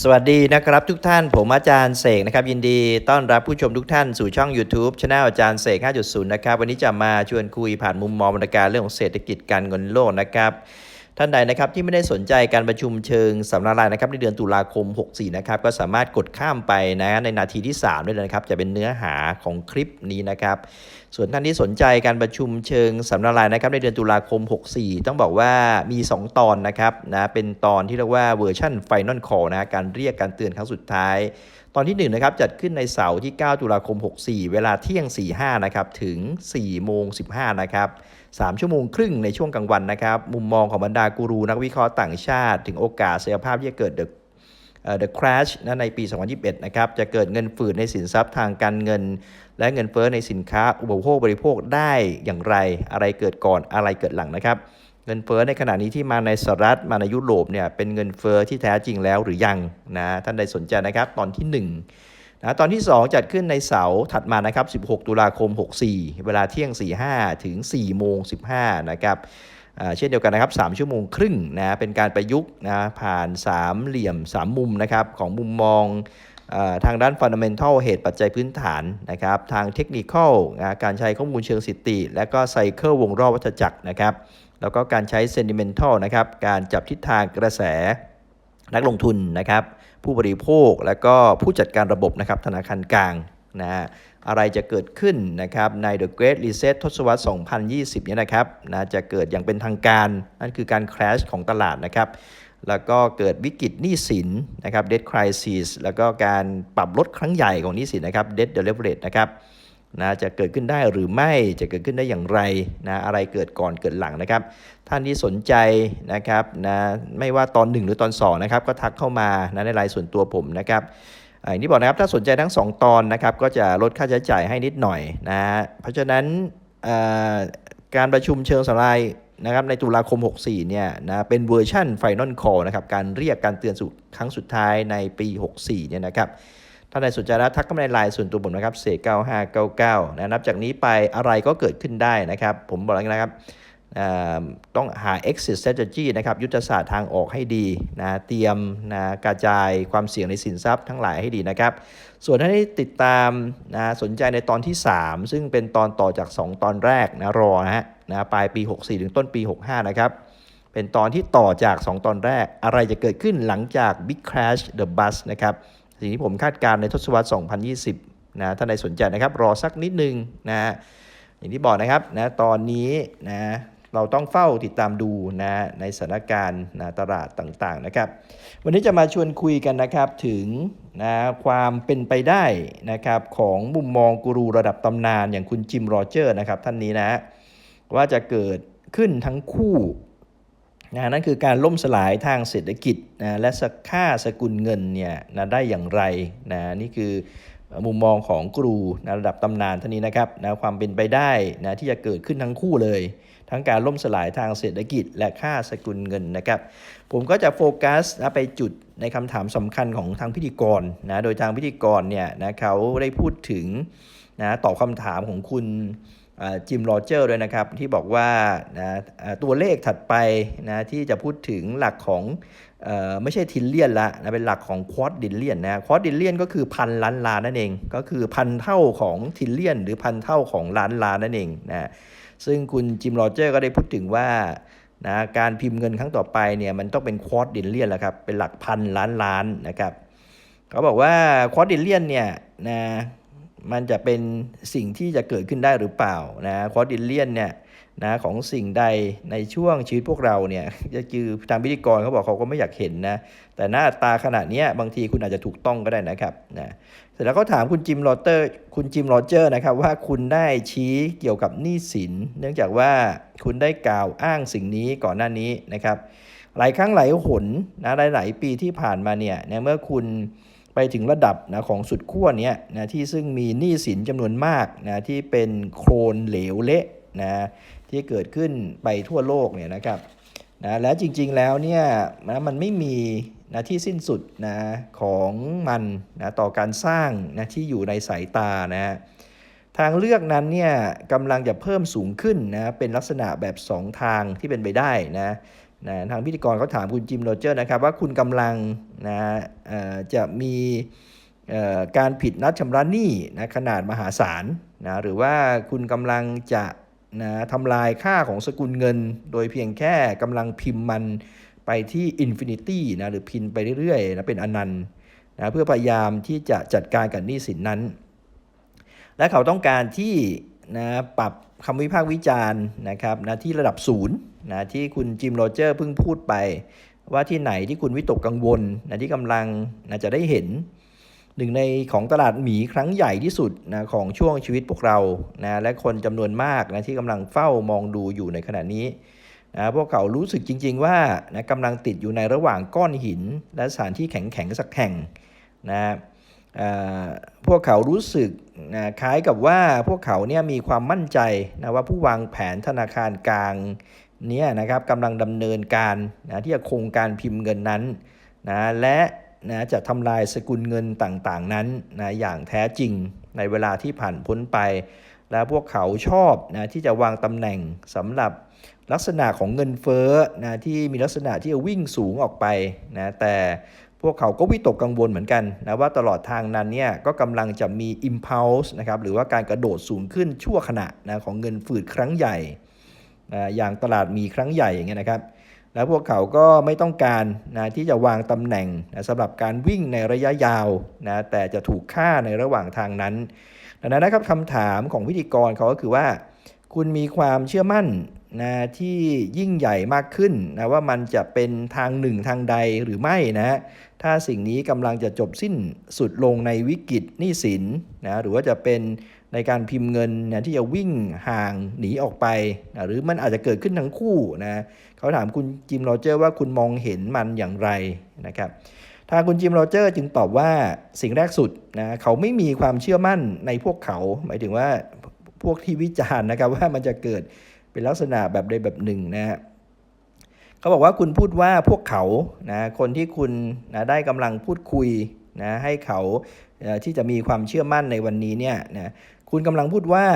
สวัสดีนะครับทุกท่านผมอาจารย์เสกนะครับยินดีต้อนรับผู้ชมทุกท่านสู่ช่อง YouTube ช anel อาจารย์เสก 5.0 นะครับ วันนี้จะมาชวนคุยผ่านมุมมองบรรยากาศเรื่องของเศรษฐกิจการเงินโลกนะครับ ท่านใดนะครับที่ไม่ได้สนใจการประชุมเชิงสัมมนานะครับในเดือนตุลาคม 64 นะครับก็สามารถกดข้ามไปนะในนาทีที่ 3 ได้เลยนะครับ จะเป็นเนื้อหาของคลิปนี้นะครับ ส่วนท่านที่สนใจการประชุมเชิงสัมมนานะครับในเดือนตุลาคม 64 ต้องบอกว่ามี 2 ตอนนะครับนะเป็นตอนที่เรียกว่าเวอร์ชัน Final Call นะการเรียกการเตือนครั้งสุดท้าย ตอนที่ 1 นะครับ จัดขึ้นในเสาร์ที่ 9 ตุลาคม 64 เวลาเที่ยง 45 นะครับ ถึง 4 โมง 15 นะครับ 3 ชั่วโมงครึ่งในช่วงกลางวันนะครับ มุมมองของบรรดากูรูนักวิเคราะห์ต่างชาติ ถึงโอกาสศักยภาพที่จะเกิด The เอ่อ The Crash นะในปี 2021 นะครับ จะเกิดเงินฝืดในสินทรัพย์ทางการเงิน และเงินเฟ้อในสินค้าอุปโภคบริโภคได้อย่างไร อะไรเกิดก่อนอะไรเกิดหลังนะครับ เงินเฟ้อในขณะนี้ที่มาในสหรัฐมาในยุโรปเนี่ยเป็นเงินเฟ้อที่แท้จริงแล้วหรือยังนะท่านใดสนใจนะครับตอนที่ 1 นะตอนที่ 2 จัดขึ้นในเสาร์ถัดมานะครับ 16 ตุลาคม 64 เวลาเที่ยง 45 ถึง 4 โมง 15 นะครับเช่นเดียวกันนะครับ 3 ชั่วโมงครึ่งนะเป็นการประยุกต์นะผ่าน3เหลี่ยม 3 มุมนะครับของมุมมองทางด้าน Fundamental เหตุปัจจัยพื้นฐานนะครับ ทาง Technical นะการใช้ข้อมูลเชิงสถิติ และก็ไซเคิลวงรอบวัฏจักรนะครับ แล้วก็การใช้ Sentimental นะครับ การจับทิศทางกระแส นักลงทุนนะครับ ผู้บริโภคและก็ผู้จัดการระบบนะครับธนาคารกลางนะฮะอะไรจะเกิดขึ้นนะครับใน The Great Reset ทศวรรษ 2020 เนี่ยนะครับนะจะเกิดอย่างเป็นทางการ นั่นคือการ crash ของตลาดนะครับ แล้วก็เกิดวิกฤตหนี้สินนะครับ debt crisis แล้วก็การปรับลดครั้งใหญ่ของหนี้สินนะครับ debt deleverage นะครับ นะจะเกิดขึ้นได้หรือไม่จะเกิดขึ้นได้อย่างไรนะอะไรเกิดก่อนเกิดหลังนะครับ ท่านที่สนใจนะครับนะไม่ว่าตอน 1 หรือตอน 2 นะครับ ก็ทักเข้ามานะในไลน์ส่วนตัวผมนะครับอย่างที่บอกนะครับถ้าสนใจทั้ง 2 ตอนนะครับก็จะลดค่าใช้จ่ายให้นิดหน่อยนะเพราะฉะนั้นการประชุมเชิงสัมมนานะครับในตุลาคม 64 เนี่ยนะเป็นเวอร์ชัน Final Call นะครับการเรียกการเตือนสุดครั้งสุดท้ายในปี 64 เนี่ยนะครับ ถ้าใดสนใจแล้วทักเข้ามาในไลน์ส่วนตัวผมนะครับเสก9599นะนับจากนี้ไปอะไรก็เกิดขึ้นได้นะครับ ผมบอกแล้วนะครับต้องหา exit strategy นะครับยุทธศาสตร์ทางออกให้ดีนะเตรียมนะกระจายความเสี่ยงในสินทรัพย์ทั้งหลายให้ดีนะครับ ส่วนถ้านที่ติดตามนะสนใจในตอนที่ 3 ซึ่งเป็นตอนต่อจาก 2 ตอนแรกนะรอนะฮะนะปลายปี 64 ถึงต้นปี 65 นะครับ เป็นตอนที่ต่อจาก 2 ตอนแรกอะไรจะเกิดขึ้นหลังจาก Big Crash the Bus นะครับ สิ่งที่ผมคาดการณ์ในทศวรรษ 2020 นะท่านใดสนใจนะครับ รอสักนิดนึงนะอย่างที่บอกนะครับนะตอนนี้นะเราต้องเฝ้าติดตามดูนะในสถานการณ์นะตลาดต่างๆนะครับ วันนี้จะมาชวนคุยกันนะครับถึงนะความเป็นไปได้นะครับของมุมมองกูรูระดับตำนานอย่างคุณจิมโรเจอร์นะครับท่านนี้นะว่าจะเกิดขึ้นทั้งคู่ นะนั่นคือการล่มสลายทางเศรษฐกิจนะและสค่าสกุลเงินเนี่ยนะได้อย่างไรนะนี่คือมุมมองของกรูนะระดับตำนานท่านนี้นะครับนะความเป็นไปได้นะที่จะเกิดขึ้นทั้งคู่เลย ทั้งการล่มสลายทางเศรษฐกิจ และค่าสกุลเงินนะครับ ผมก็จะโฟกัสนะไปจุดในคำถามสำคัญของทางพิธีกรนะโดยทางพิธีกรเนี่ยนะเขาได้พูดถึงนะตอบคำถามของคุณ จิมโรเจอร์ด้วยนะครับ ที่บอกว่านะตัวเลขถัดไปนะที่จะพูดถึงหลักของอไม่ใช่ทิลเลียนละนะเป็นหลักของควอดดิลเลียนนะควอดดิลเลียนก็คือพันล้านล้านนั่นเอง ก็คือพันเท่าของทิลเลียน หรือพันเท่าของล้านล้านนั่นเองนะซึ่งคุณจิมโรเจอร์ก็ได้พูดถึงว่านะการพิมพ์เงินครั้งต่อไปเนี่ยมันต้องเป็นควอดดิลเลียนแล้วครับเป็นหลักพันล้านล้านนะครับเขาบอกว่าควอดดิเลียนเนี่ยนะ มันจะเป็นสิ่งที่จะเกิดขึ้นได้หรือเปล่านะควอดดิเลียนเนี่ยนะของสิ่งใดในช่วงชีวิตพวกเราเนี่ยจะคือทางพิธีกรเขาบอกเขาก็ไม่อยากเห็นนะแต่หน้าตาขนาดนี้บางทีคุณอาจจะถูกต้องก็ได้นะครับนะเสร็จแล้วก็ถามคุณจิมโรเตอร์คุณจิมโรเจอร์นะครับว่าคุณได้ชี้เกี่ยวกับหนี้สิน เนื่องจากว่าคุณได้กล่าวอ้างสิ่งนี้ก่อนหน้านี้นะครับหลายครั้งหลายหนนะหลายๆปีที่ผ่านมาเนี่ยนะเมื่อคุณ ไปถึงระดับนะของสุดขั้วเนี้ยนะที่ซึ่งมีหนี้สินจำนวนมากนะที่เป็นโครนเหลวเละนะที่เกิดขึ้นไปทั่วโลกเนี่ยนะครับนะและจริงๆแล้วเนี่ยนะมันไม่มีนะที่สิ้นสุดนะของมันนะต่อการสร้างนะที่อยู่ในสายตานะทางเลือกนั้นเนี่ยกำลังจะเพิ่มสูงขึ้นนะเป็นลักษณะแบบ 2 ทางที่เป็นไปได้นะ นะทางพิธีกรเขาถามคุณจิมโรเจอร์นะครับว่าคุณกำลังนะจะมีการผิดนัดชำระหนี้นะขนาดมหาศาลนะหรือว่าคุณกำลังจะนะทำลายค่าของสกุลเงิน โดยเพียงแค่กำลังพิมพ์มันไปที่อินฟินิตี้นะหรือพิมไปเรื่อยๆนะเป็นอนันต์นะเพื่อพยายามที่จะจัดการกับหนี้สินนั้น และเขาต้องการที่นะปรับคำวิพากษ์วิจารณ์นะครับนะที่ระดับศูนย์ นะที่คุณจิมโรเจอร์เพิ่งพูดไป ว่าที่ไหนที่คุณวิตกกังวลนะที่กำลังนะจะได้เห็นหนึ่งในของตลาดหมีครั้งใหญ่ที่สุดนะของช่วงชีวิตพวกเรานะและคนจำนวนมากนะที่กำลังเฝ้ามองดูอยู่ในขณะนี้นะพวกเขารู้สึกจริง ๆ ว่านะกำลังติดอยู่ในระหว่างก้อนหิน และสถานที่แข็งๆสักแห่งนะพวกเขารู้สึกนะคล้ายกับว่าพวกเขาเนี่ยมีความมั่นใจนะว่าผู้วางแผนธนาคารกลาง นี่ยนะครับกำลังดำเนินการนะที่จะคงการพิมพ์เงินนั้นนะและนะจะทำลายสกุลเงินต่างๆนั้นนะอย่างแท้จริงในเวลาที่ผ่านพ้นไป และพวกเขาชอบนะที่จะวางตำแหน่งสำหรับลักษณะของเงินเฟ้อนะที่มีลักษณะที่จะวิ่งสูงออกไปนะแต่พวกเขาก็วิตกกังวลเหมือนกันนะว่าตลอดทางนั้นเนี่ยก็กำลังจะมี impulse นะครับหรือว่าการกระโดดสูงขึ้นชั่วขณะนะของเงินฝืดครั้งใหญ่ อย่างตลาดมีครั้งใหญ่อย่างเงี้ยนะครับ แล้วพวกเขาก็ไม่ต้องการนะที่จะวางตำแหน่งนะสำหรับการวิ่งในระยะยาวนะแต่จะถูกฆ่าในระหว่างทางนั้น ดังนั้นนะครับคำถามของพิธีกรเขาก็คือว่า คุณมีความเชื่อมั่นนะที่ยิ่งใหญ่มากขึ้นนะว่ามันจะเป็นทางหนึ่งทางใดหรือไม่นะถ้าสิ่งนี้กำลังจะจบสิ้นสุดลงในวิกฤตหนี้สินนะหรือว่าจะเป็น ในการพิมพ์เงินนะที่จะวิ่งห่างหนีออกไปนะหรือมันอาจจะเกิดขึ้นทั้งคู่นะเขาถามคุณจิมโรเจอร์ว่าคุณมองเห็นมันอย่างไรนะครับทางคุณจิมโรเจอร์จึงตอบว่าสิ่งแรกสุดนะเขาไม่มีความเชื่อมั่นในพวกเขา หมายถึงว่าพวกที่วิจารณ์นะครับว่ามันจะเกิดเป็นลักษณะแบบใดแบบหนึ่งนะฮะเขาบอกว่าคุณพูดว่าพวกเขานะคนที่คุณนะได้กำลังพูดคุยนะให้เขาที่จะมีความเชื่อมั่นในวันนี้เนี่ยนะ คุณกำลังพูดว่า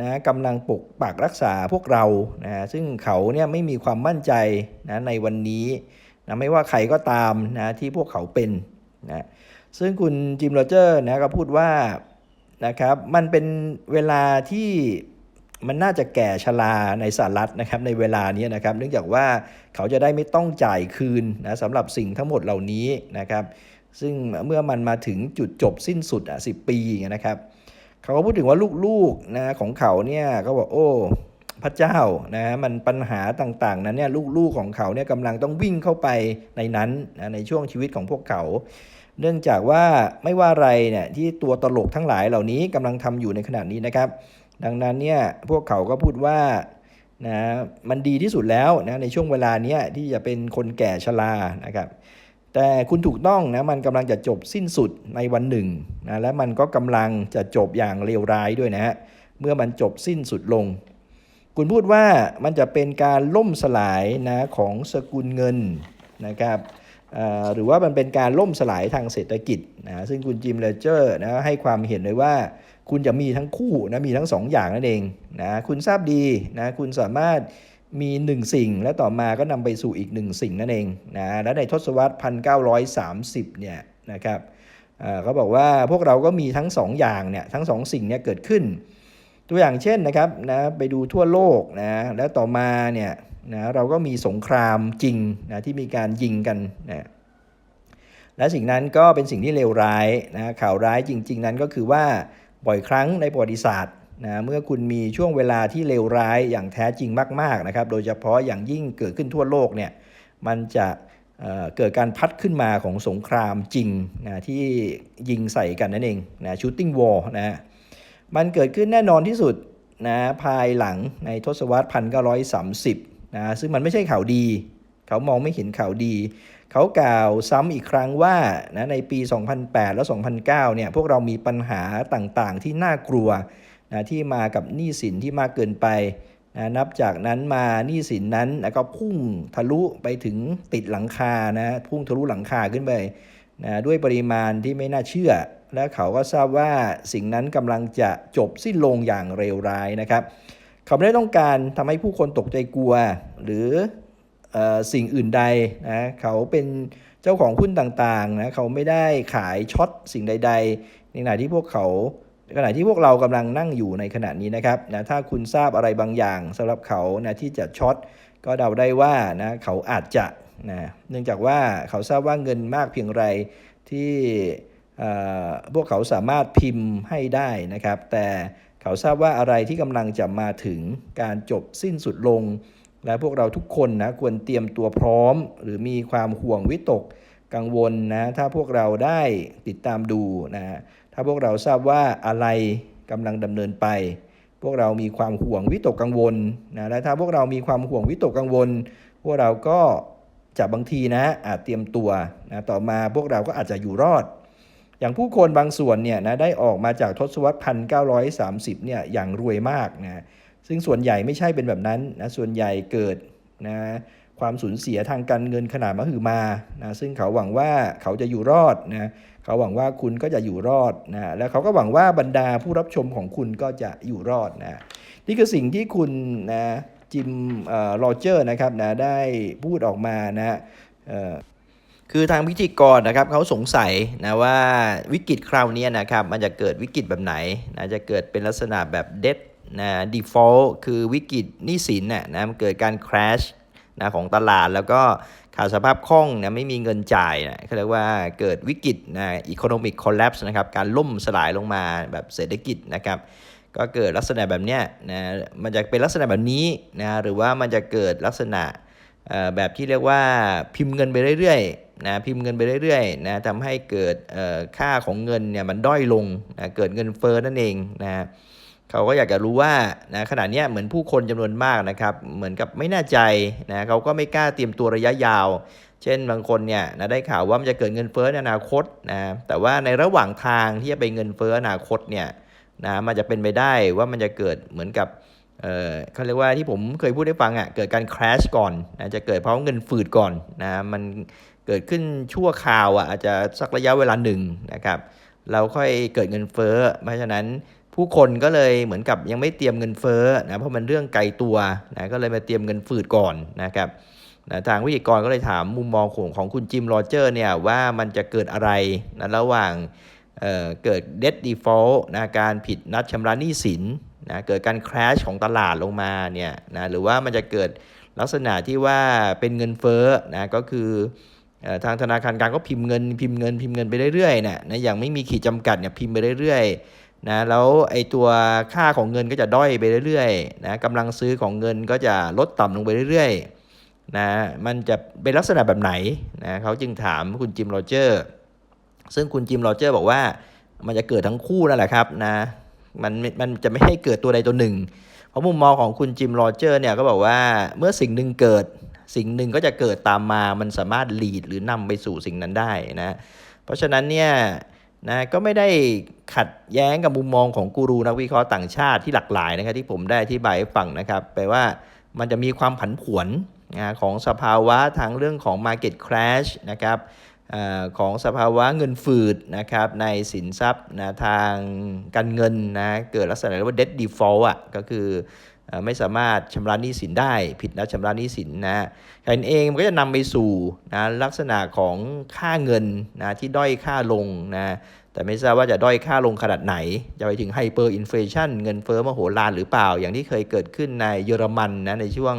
นะกำลังปกปักรักษาพวกเรานะซึ่งเขาเนี่ยไม่มีความมั่นใจนะในวันนี้นะไม่ว่าใครก็ตามนะที่พวกเขาเป็นนะซึ่งคุณจิมโรเจอร์นะก็พูดว่านะครับมันเป็นเวลาที่มันน่าจะแก่ชราในสหรัฐนะครับในเวลานี้นะครับ เนื่องจากว่าเขาจะได้ไม่ต้องจ่ายคืนนะสำหรับสิ่งทั้งหมดเหล่านี้นะครับ ซึ่งเมื่อมันมาถึงจุดจบสิ้นสุดอะสิปีนะครับ เขาก็พูดถึงว่าลูกๆนะของเขาเนี่ยเขาบอกโอ้พระเจ้านะมันปัญหาต่างๆนั้นเนี่ยลูกๆของเขาเนี่ยกำลังต้องวิ่งเข้าไปในนั้นนะในช่วงชีวิตของพวกเขา เนื่องจากว่าไม่ว่าอะไรเนี่ยที่ตัวตลกทั้งหลายเหล่านี้กำลังทำอยู่ในขณะนี้นะครับ ดังนั้นเนี่ยพวกเขาก็พูดว่านะมันดีที่สุดแล้วนะในช่วงเวลาเนี้ยที่จะเป็นคนแก่ชรานะครับ แต่คุณถูกต้องนะมันกำลังจะจบสิ้นสุดในวันหนึ่งนะและมันก็กำลังจะจบอย่างเลวร้ายด้วยนะฮะเมื่อมันจบสิ้นสุดลง คุณพูดว่ามันจะเป็นการล่มสลายนะของสกุลเงินนะครับหรือว่ามันเป็นการล่มสลายทางเศรษฐกิจนะซึ่งคุณจิมเลเจอร์นะให้ความเห็นเลยว่า คุณจะมีทั้งคู่นะมีทั้งสองอย่างนั่นเองนะคุณทราบดีนะคุณสามารถ มีหนึ่งสิ่ง และต่อมาก็นำไปสู่อีกหนึ่งสิ่งนั่นเองนะและในทศวรรษ 1930 เนี่ยนะครับเขาบอกว่าพวกเราก็มีทั้งสองอย่างเนี่ยทั้งสองสิ่งเนี่ยเกิดขึ้น ตัวอย่างเช่นนะครับนะไปดูทั่วโลกนะแล้วต่อมาเนี่ยนะเราก็มีสงครามจริงนะที่มีการยิงกันนะและสิ่งนั้นก็เป็นสิ่งที่เลวร้ายนะข่าวร้ายจริง ๆ นั้นก็คือว่าบ่อยครั้งในประวัติศาสตร์ นะเมื่อคุณมีช่วงเวลาที่เลวร้ายอย่างแท้จริงมากๆนะครับ โดยเฉพาะอย่างยิ่งเกิดขึ้นทั่วโลกเนี่ยมันจะเเกิดการพัดขึ้นมาของสงครามจริงนะที่ยิงใส่กันนั่นเองนะ shooting war นะมันเกิดขึ้นแน่นอนที่สุดนะภายหลังในทศวรรษ 1930นะซึ่งมันไม่ใช่ข่าวดี เขามองไม่เห็นข่าวดี เขากล่าวซ้ำอีกครั้งว่านะในปี 2008 และ 2009เนี่ยพวกเรามีปัญหาต่างๆที่น่ากลัว นะที่มากับหนี้สินที่มากเกินไปนะนับจากนั้นมาหนี้สินนั้นนะก็พุ่งทะลุไปถึงติดหลังคานะพุ่งทะลุหลังคาขึ้นไปนะด้วยปริมาณที่ไม่น่าเชื่อ และเขาก็ทราบว่าสิ่งนั้นกำลังจะจบสิ้นลงอย่างเลวร้ายนะครับ เขาไม่ได้ต้องการทำให้ผู้คนตกใจกลัว หรืออสิ่งอื่นใดนะเขาเป็นเจ้าของหุ้นต่างๆนะเขาไม่ได้ขายช็อตสิ่งใด ๆ ในขณะที่พวกเขา ขณะที่พวกเรากำลังนั่งอยู่ในขณะนี้นะครับนะถ้าคุณทราบอะไรบางอย่างสำหรับเขานะที่จะช็อตก็เดาได้ว่านะเขาอาจจะนะเนื่องจากว่าเขาทราบว่าเงินมากเพียงไรที่พวกเขาสามารถพิมพ์ให้ได้นะครับ แต่เขาทราบว่าอะไรที่กำลังจะมาถึงการจบสิ้นสุดลง และพวกเราทุกคนนะควรเตรียมตัวพร้อม หรือมีความห่วงวิตกกังวลนะถ้าพวกเราได้ติดตามดูนะ ถ้าพวกเราทราบว่าอะไรกำลังดำเนินไป พวกเรามีความห่วงวิตกกังวลนะและถ้าพวกเรามีความห่วงวิตกกังวล พวกเราก็จะบางทีนะอาจเตรียมตัวนะต่อมาพวกเราก็อาจจะอยู่รอด อย่างผู้คนบางส่วนเนี่ยนะได้ออกมาจากทศวรรษ 1930 เนี่ยอย่างรวยมากนะซึ่งส่วนใหญ่ไม่ใช่เป็นแบบนั้นนะส่วนใหญ่เกิดนะ ความสูญเสียทางการเงินขนาดมหึมานะซึ่งเขาหวังว่าเขาจะอยู่รอดนะเขาหวังว่าคุณก็จะอยู่รอดนะและเขาก็หวังว่าบรรดาผู้รับชมของคุณก็จะอยู่รอดนะนี่คือสิ่งที่คุณนะจิมเอ่อโรเจอร์นะครับนะได้พูดออกมานะเออคือทางพิธีกรนะครับเขาสงสัยนะว่าวิกฤตคราวนี้นะครับมันจะเกิดวิกฤตแบบไหนนะจะเกิดเป็นลักษณะแบบ dead นะ default คือวิกฤตหนี้สินน่ะนะมันเกิดการ crash นะของตลาดแล้วก็ขาดสภาพคล่องนะไม่มีเงินจ่ายนะเขาเรียกว่าเกิดวิกฤตนะ economic collapse นะครับการล่มสลายลงมาแบบเศรษฐกิจนะครับก็เกิดลักษณะแบบเนี้ยนะมันจะเป็นลักษณะแบบนี้นะหรือว่ามันจะเกิดลักษณะแบบที่เรียกว่าพิมพ์เงินไปเรื่อยๆนะพิมพ์เงินไปเรื่อยๆนะทำให้เกิดค่าของเงินเนี่ยมันด้อยลงนะเกิดเงินเฟ้อนั่นเองนะ เขาก็อยากจะรู้ว่านะขณะนี้เหมือนผู้คนจำนวนมากนะครับ เหมือนกับไม่แน่ใจนะเขาก็ไม่กล้าเตรียมตัวระยะยาว เช่นบางคนเนี่ยนะได้ข่าวว่ามันจะเกิดเงินเฟ้อในอนาคตนะแต่ว่าในระหว่างทางที่จะไปเงินเฟ้ออนาคตเนี่ยนะมันจะเป็นไปได้ว่ามันจะเกิดเหมือนกับเออเขาเรียกว่าที่ผมเคยพูดให้ฟังอะเกิดการ crash ก่อนนะจะเกิดเพราะเงินฝืดก่อนนะมันเกิดขึ้นชั่วคราวอะอาจจะสักระยะเวลาหนึ่งนะครับเราค่อยเกิดเงินเฟ้อเพราะฉะนั้น ผู้คนก็เลยเหมือนกับยังไม่เตรียมเงินเฟ้อนะเพราะมันเรื่องไกลตัวนะก็เลยมาเตรียมเงินฝืดก่อนนะครับนะทางวิทยากรก็เลยถามมุมมองของของคุณจิมโรเจอร์เนี่ยว่ามันจะเกิดอะไรนะระหว่างเเกิด debt default นะการผิดนัดชำระหนี้สินนะเกิดการ crash ของตลาดลงมาเนี่ยนะหรือว่ามันจะเกิดลักษณะที่ว่าเป็นเงินเฟ้อนะก็คือทางธนาคารกลางก็พิมพ์เงินพิมพ์เงินพิมพ์เงินไปเรื่อยๆนี่ยนะอย่างไม่มีขีดจำกัดเนี่ยพิมพ์ไปเรื่อยๆ นะแล้วไอ้ตัวค่าของเงินก็จะด้อยไปเรื่อยๆนะกำลังซื้อของเงินก็จะลดต่ำลงไปเรื่อยๆนะมันจะเป็นลักษณะแบบไหนนะเขาจึงถามคุณจิมโรเจอร์ซึ่งคุณจิมโรเจอร์บอกว่ามันจะเกิดทั้งคู่นั่นแหละครับนะมันมันจะไม่ให้เกิดตัวใดตัวหนึ่ง เพราะมุมมองของคุณจิมโรเจอร์เนี่ยก็บอกว่าเมื่อสิ่งหนึ่งเกิดสิ่งหนึ่งก็จะเกิดตามมามันสามารถ lead หรือนำไปสู่สิ่งนั้นได้นะเพราะฉะนั้นเนี่ย นะก็ไม่ได้ขัดแย้งกับมุมมองของกูรูนักวิเคราะห์ต่างชาติที่หลากหลายนะครับที่ผมได้อธิบายให้ฟังนะครับแปลว่ามันจะมีความผันผวนนะของสภาวะทางเรื่องของ market crash นะครับอของสภาวะเงินฝืดนะครับในสินทรัพย์นะทางการเงินนะเกิดลักษณะเรียกว่า debt default อะก็คือ ไม่สามารถชำระหนี้สินได้ ผิดนัดชำระหนี้สินนะแค่นั้นเองมันก็จะนำไปสู่นะลักษณะของค่าเงินนะที่ด้อยค่าลงนะแต่ไม่ทราบว่าจะด้อยค่าลงขนาดไหน จะไปถึงไฮเปอร์อินฟลชันเงินเฟ้อมโหฬารหรือเปล่า อย่างที่เคยเกิดขึ้นในเยอรมันนะในช่วง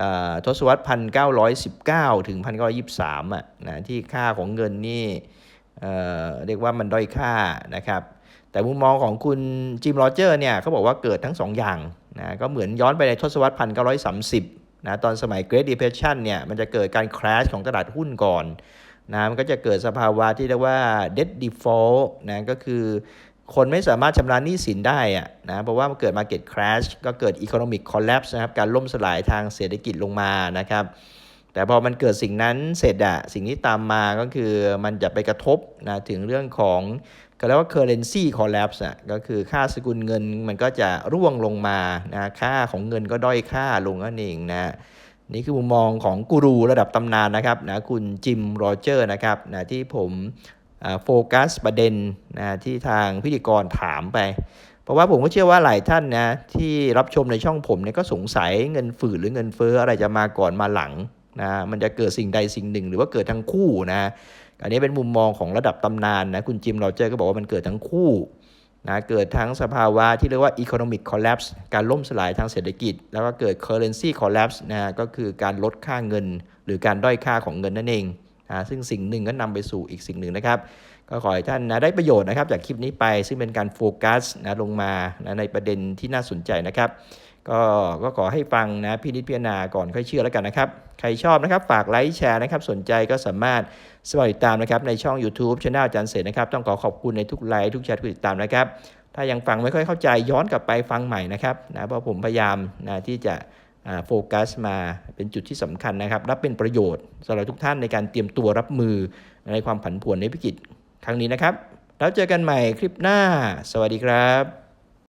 อ่าทศวรรษ 1919 ถึง 1923อะนะที่ค่าของเงินนี่เอ่อเรียกว่ามันด้อยค่านะครับ แต่มุมมองของคุณจิมโรเจอร์เนี่ยเขาบอกว่าเกิดทั้งสองอย่างนะก็เหมือนย้อนไปในทศวรรษ 1930นะตอนสมัย Great Depression เนี่ยมันจะเกิดการ crash ของตลาดหุ้นก่อนนะมันก็จะเกิดสภาวะที่เรียกว่า debt default นะก็คือคนไม่สามารถชำระหนี้สินได้อะนะเพราะว่ามันเกิด market crash ก็เกิด economic collapse นะครับการล่มสลายทางเศรษฐกิจลงมานะครับ แต่พอมันเกิดสิ่งนั้นเสร็จอะสิ่งที่ตามมาก็คือมันจะไปกระทบนะถึงเรื่องของก็เรียกว่า currency collapse อะก็คือค่าสกุลเงินมันก็จะร่วงลงมานะค่าของเงินก็ด้อยค่าลงนั่นเองนะนี่คือมุมมองของกูรูระดับตำนานนะครับนะคุณจิมโรเจอร์นะครับนะที่ผมโฟกัสประเด็นนะที่ทางพิธีกรถามไป เพราะว่าผมก็เชื่อว่าหลายท่านนะที่รับชมในช่องผมเนี่ยก็สงสัยเงินฝืดหรือเงินเฟ้ออะไรจะมาก่อนมาหลัง นะมันจะเกิดสิ่งใดสิ่งหนึ่ง หรือว่าเกิดทั้งคู่นะอันนี้เป็นมุมมองของระดับตำนานนะคุณจิมโรเจอร์ก็บอกว่ามันเกิดทั้งคู่นะเกิดทั้งสภาวะที่เรียกว่า economic collapse การล่มสลายทางเศรษฐกิจ แล้วก็เกิด currency collapse นะก็คือการลดค่าเงิน หรือการด้อยค่าของเงินนั่นเองนะซึ่งสิ่งหนึ่งก็นำไปสู่อีกสิ่งหนึ่งนะครับ ก็ขอให้ท่านนะได้ประโยชน์นะครับจากคลิปนี้ไป ซึ่งเป็นการโฟกัสนะลงมานะในประเด็นที่น่าสนใจนะครับ ก็ก็ขอให้ฟังนะพี่นิดพิจารณาก่อนค่อยเชื่อแล้วกันนะครับ ใครชอบนะครับ ฝากไลค์แชร์นะครับ สนใจก็สามารถสมัครติดตามนะครับ ในช่อง YouTube ช anel อาจารย์เสนนะครับ ต้องขอขอบคุณในทุกไลค์ทุกแชร์ทุกติดตามนะครับ ถ้ายังฟังไม่ค่อยเข้าใจย้อนกลับไปฟังใหม่นะครับนะเพราะผมพยายามนะที่จะโฟกัสมาเป็นจุดที่สำคัญนะครับและเป็นประโยชน์สำหรับทุกท่านในการเตรียมตัวรับมือในความผันผวนในวิกฤตครั้งนี้นะครับ แล้วเจอกันใหม่คลิปหน้า สวัสดีครับ